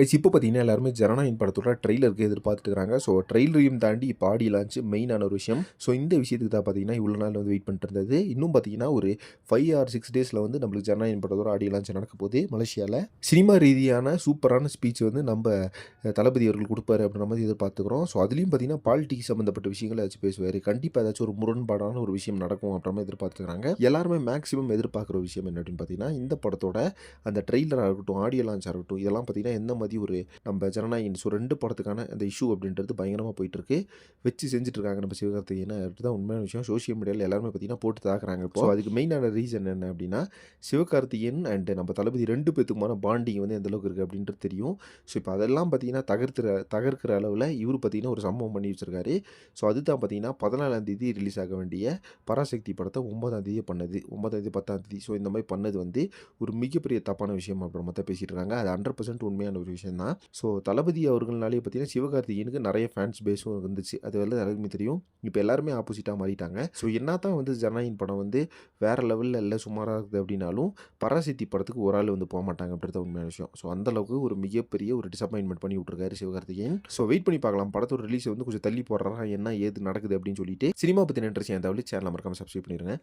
Guys இப்போ பார்த்தீங்கன்னா எல்லாருமே ஜனநாயகன் படத்தோட ட்ரெய்லருக்கு எதிர்பார்த்துட்டு இருக்காங்க ஸோ ட்ரெய்லரையும் தாண்டி இப்போ ஆடி லான்ச் மெயினான ஒரு விஷயம். ஸோ இந்த விஷயத்துக்கு தான் பார்த்தீங்கன்னா இவ்வளோ நாள் வந்து வெயிட் பண்ணிட்டு இருந்தது. இன்னும் பார்த்தீங்கன்னா ஒரு ஃபைவ் ஆர் சிக்ஸ் டேஸில் வந்து நம்மளுக்கு ஜனநாயகன் படத்தோட ஆடியோ லான்ச் நடக்க போகுது மலேசியாவில் சினிமா ரீதியான சூப்பரான ஸ்பீச் வந்து நம்ம தளபதி அவர்கள் கொடுப்பாரு அப்படின்ற மாதிரி எதிர்பார்த்துக்கிறோம். ஸோ அதுலேயும் பார்த்தீங்கன்னா பாலிட்டிக்ஸ் சம்மந்தப்பட்ட விஷயங்களை வச்சு பேசுவார். கண்டிப்பாக ஏதாச்சும் ஒரு முரண்பாடான ஒரு விஷயம் நடக்கும் அப்படின்ற மாதிரி எதிர்பார்த்துக்கிறாங்க. எல்லாருமே மேக்ஸிமம் எதிர்பார்க்குற ஒரு விஷயம் என்ன அப்படின்னு பார்த்தீங்கன்னா இந்த படத்தோட அந்த ட்ரெய்லராக இருக்கட்டும் ஆடியோ லான்ச்சாக இருக்கட்டும் இதெல்லாம் பார்த்தீங்கன்னா எந்த மாதிரி ஒரு நம்ம ஜனநாயகன் ஸோ ரெண்டு படத்துக்கான அந்த இஷ்யூ அப்படின்றது பயங்கரமாக போயிட்டுருக்கு. வச்சு செஞ்சுட்டு இருக்காங்க நம்ம சிவகார்த்திகேயனை. அதுதான் உண்மையான விஷயம். சோஷியல் மீடியாவில் எல்லாருமே பார்த்தீங்கன்னா போட்டு தாக்குறாங்க இப்போ. அதுக்கு மெயினான ரீசன் என்ன அப்படின்னா சிவகார்த்திகேயன் அண்ட் நம்ம தளபதி ரெண்டு பேத்துக்குமான பாண்டிங் வந்து எந்த அளவுக்கு இருக்குது அப்படின்றது தெரியும். ஸோ இப்போ அதெல்லாம் பார்த்தீங்கன்னா தகர்த்துற தகர்க்கிற அளவில் இவர் பார்த்தீங்கன்னா ஒரு சம்பவம் பண்ணி வச்சிருக்காரு. ஸோ அதுதான் பார்த்தீங்கன்னா பதினாலாம் தேதி ரிலீஸ் ஆக வேண்டிய பராசக்தி படத்தை ஒன்பதாம் தேதி பண்ணது. ஒன்பதாம் தேதி பத்தாம் தேதி. ஸோ இந்த மாதிரி பண்ணது வந்து ஒரு மிகப்பெரிய தப்பான விஷயம் அப்புறம் மொத்தம் பேசிட்டு இருக்காங்க. அது ஹண்ட்ரட் பர்சன்ட் உண்மையான ஒரு விஷயம். தான் ஸோ தளபதி அவர்கள்னாலே பார்த்தீங்கன்னா சிவகார்த்திகேயனுக்கு நிறைய ஃபேன்ஸ் பேஸும் இருந்துச்சு. அது வந்து எல்லாருக்குமே தெரியும். இப்போ எல்லாருமே ஆப்போசிட்டாக மாறிட்டாங்க. ஸோ என்ன தான் வந்து ஜனநாயகன் படம் வந்து வேறு லெவலில் இல்லை சுமாராக இருக்குது அப்படின்னாலும் பராசித்தி படத்துக்கு ஒரு ஆள் வந்து போக மாட்டாங்க அப்படின்றது உண்மையான விஷயம். ஸோ அந்தளவுக்கு ஒரு மிகப்பெரிய ஒரு டிசப்பாயின்மெண்ட் பண்ணி விட்டுருக்காரு சிவகார்த்திகேயன். ஸோ வெயிட் பண்ணி பார்க்கலாம். படத்தோட ரிலீஸ் வந்து கொஞ்சம் தள்ளி போடுறாரா என்ன ஏது நடக்குது அப்படின்னு சொல்லிட்டு சினிமா பற்றின இன்ட்ரெஸ்ட் என் தவிர சேனல் மறக்காமல் சப்ஸ்கிரைப் பண்ணிடுங்க